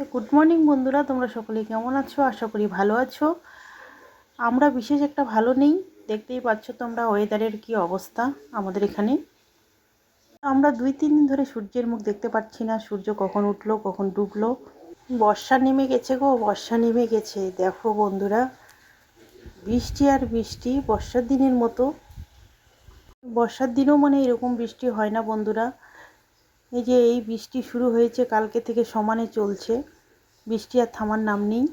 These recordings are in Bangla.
তো গুড মর্নিং বন্ধুরা, তোমরা সকলে কেমন আছো? আশা করি ভালো আছো। আমরা বিশেষ একটা ভালো নেই, দেখতেই পাচ্ছ তোমরা ওয়েদারের কি অবস্থা আমাদের এখানে। আমরা দুই, তিন দিন ধরে সূর্যের মুখ দেখতে পাচ্ছি না, সূর্য কখন উঠল, কখন ডুবলো। বর্ষা নেমে গেছে গো, বর্ষা নেমে গেছে, দেখো বন্ধুরা। বৃষ্টি আর বৃষ্টি, বর্ষার দিনের মতো। বর্ষার দিনেও মানে এরকম বৃষ্টি হয় না বন্ধুরা। এই যে এই বৃষ্টি শুরু হয়েছে, কালকে থেকে সমানে চলছে। বৃষ্টি আর থামার নাম নেই।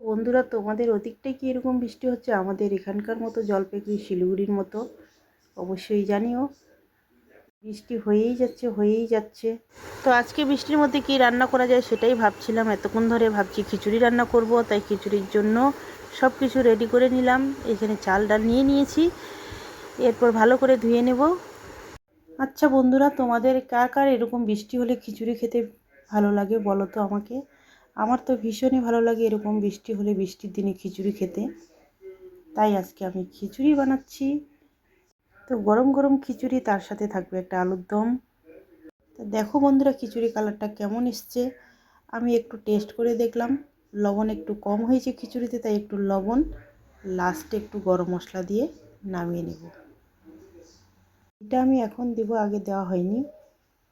বন্ধুরা, তোমাদের ওদিকটায় কি এরকম বৃষ্টি হচ্ছে? আমাদের এখানকার মতো জলপাইগুড়ি, শিলিগুড়ির মতো। অবশ্যই জানিও। বৃষ্টি হয়েই যাচ্ছে হয়েই যাচ্ছে। তো আজকে বৃষ্টির মধ্যে কি রান্না করা যায় সেটাই ভাবছিলাম। এতক্ষণ ধরে ভাবছি খিচুড়ি রান্না করব, তাই খিচুড়ির জন্য সব কিছু রেডি করে নিলাম। এখানে চাল ডাল নিয়ে নিয়েছি। এরপর ভালো করে ধুয়ে নেব। আচ্ছা বন্ধুরা, তোমাদের কার কার এরকম বৃষ্টি হলে খিচুড়ি খেতে ভালো লাগে বলো তো আমাকে? আমার তো ভীষণই ভালো লাগে এরকম বৃষ্টি হলে বৃষ্টির দিনে খিচুড়ি খেতে। তাই আজকে আমি খিচুড়ি বানাচ্ছি। তো গরম গরম খিচুড়ি, তার সাথে থাকবে একটা আলুর দম। তো দেখো বন্ধুরা খিচুড়ি কালারটা কেমন এসছে। আমি একটু টেস্ট করে দেখলাম। লবণ একটু কম হয়েছে খিচুড়িতে, তাই একটু লবণ লাস্টে একটু গরম মশলা দিয়ে নামিয়ে নেব। এটা আমি এখন দেবো, আগে দেওয়া হয়নি।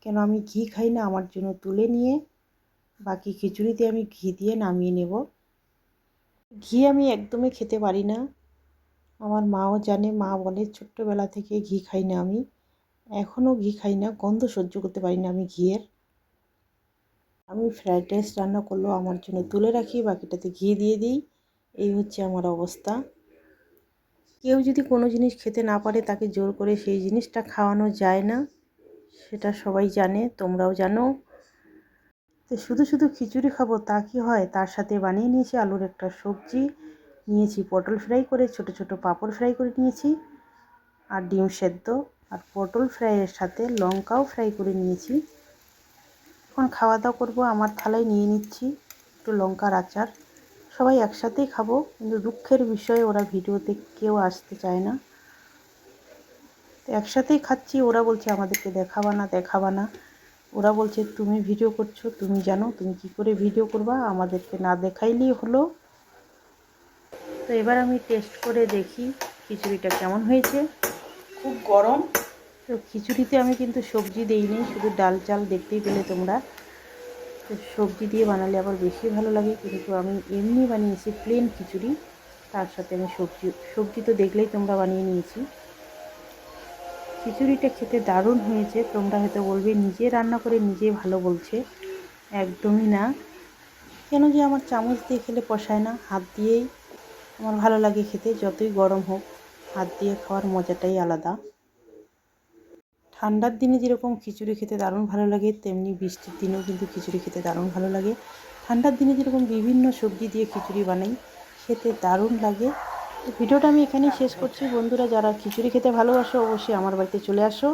কেন আমি ঘি খাই না, আমার জন্য তুলে নিয়ে বাকি খিচুড়িতে আমি ঘি দিয়ে নামিয়ে নেব। ঘি আমি একদমই খেতে পারি না। আমার মাও জানে, মা বলে ছোট্টবেলা থেকে ঘি খাই না আমি। এখনও ঘি খাই না, গন্ধ সহ্য করতে পারি না আমি ঘিয়ের। আমি ফ্রাইড রাইস রান্না করলেও আমার জন্য তুলে রাখি, বাকিটাতে ঘি দিয়ে দিই। এই হচ্ছে আমার অবস্থা। কেউ যদি কোনো জিনিস খেতে না পারে তাকে জোর করে সেই জিনিসটা খাওয়ানো যায় না, সেটা সবাই জানে, তোমরাও জানো। তো শুধু শুধু খিচুড়ি খাব তা কি হয়? তার সাথে বানিয়ে নিয়েছি আলুর একটা সবজি, নিয়েছি পটল ফ্রাই করে ছোট ছোট পাঁপড় ফ্রাই করে নিয়েছি, আর ডিম সেদ্ধ, আর পটল ফ্রাইয়ের সাথে লঙ্কাও ফ্রাই করে নিয়েছি। এখন খাওয়া দাওয়া করব, আমার থালায় নিয়ে নিচ্ছি একটু লঙ্কার আচার। সবাই একসাথেই খাব, কিন্তু দুঃখের বিষয়ে, ওরা ভিডিওতে কেউ আসতে চায় না। তো একসাথেই খাচ্ছি, ওরা বলছে আমাদেরকে দেখাবা না না। ওরা বলছে, তুমি ভিডিও করছ, তুমি জানো, তুমি কি করে ভিডিও করবা? আমাদেরকে না দেখাইলেই হলো। তো এবার আমি টেস্ট করে দেখি খিচুড়িটা কেমন হয়েছে। খুব গরম, তো খিচুড়িতে আমি কিন্তু সবজি দিইনি, শুধু ডাল চাল দেখতেই পেলে তোমরা। তো সবজি দিয়ে বানালে আবার বেশি ভালো লাগে, কিন্তু আমি এমনি বানিয়েছি প্লেন খিচুড়ি, তার সাথে আমি সবজি সবজি তো দেখলেই তোমরা বানিয়ে নিয়েছি। খিচুড়িটা খেতে দারুণ হয়েছে। তোমরা হয়তো বলবে, নিজে রান্না করে নিজে ভালো বলছে। একদমই না। কেন যে আমার চামচ দিয়ে খেলে পোষায় না, হাত দিয়েই আমার ভালো লাগে খেতে, যতই গরম হোক। হাত দিয়ে খাওয়ার মজাটাই আলাদা। ঠান্ডার দিনে যেরকম খিচুড়ি খেতে দারুণ ভালো লাগে, তেমনি বৃষ্টির দিনেও কিন্তু খিচুড়ি খেতে দারুণ ভালো লাগে। ঠান্ডার দিনে যেরকম বিভিন্ন সবজি দিয়ে খিচুড়ি বানাই, খেতে দারুণ লাগে। ভিডিওটা আমি এখানেই শেষ করছি। বন্ধুরা, যারা খিচুড়ি খেতে ভালোবাসো, অবশ্যই আমার বাড়িতে চলে আসো।